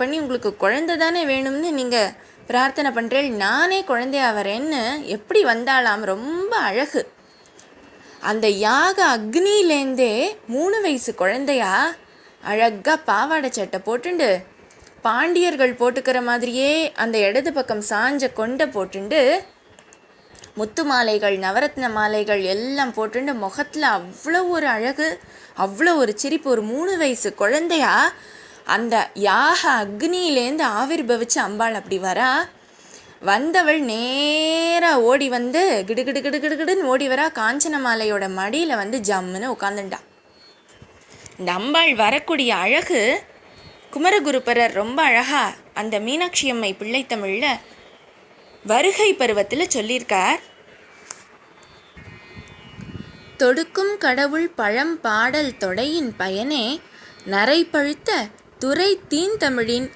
பண்ணி உங்களுக்கு குழந்தை தானே வேணும்னு நீங்கள் பிரார்த்தனை பண்ணுறேன் நானே குழந்தையா வரேன்னு எப்படி வந்தாலாம் ரொம்ப அழகு. அந்த யாக அக்னியிலேருந்தே மூணு வயசு குழந்தையா? அழகாக பாவாடை சட்டை போட்டுண்டு பாண்டியர்கள் போட்டுக்கிற மாதிரியே அந்த இடது பக்கம் சாஞ்ச கொண்டை போட்டுண்டு முத்து மாலைகள் நவரத்ன மாலைகள் எல்லாம் போட்டுண்டு முகத்தில் அவ்வளோ ஒரு அழகு அவ்வளோ ஒரு சிரிப்பு. ஒரு மூணு வயசு குழந்தையா? அந்த யாக அக்னியிலேருந்து ஆவிர்பவிச்சு அம்பாள் அப்படி வரா. வந்தவள் நேராக ஓடி வந்து கிடுகிடு கிடு கிடுகிடுன்னு ஓடி வரா. காஞ்சன மாலையோட மடியில் வந்து ஜம்முன்னு உட்காந்துண்டா இந்த அம்பாள் வரக்கூடிய அழகு குமரகுருபரர் ரொம்ப அழகா அந்த மீனாட்சி அம்மை பிள்ளைத்தமிழில் வருகை பருவத்தில் சொல்லியிருக்கார். தொடுக்கும் கடவுள் பழம் பாடல் தொடையின் பயனே நரை பழுத்த துறை தீந்தமிழின்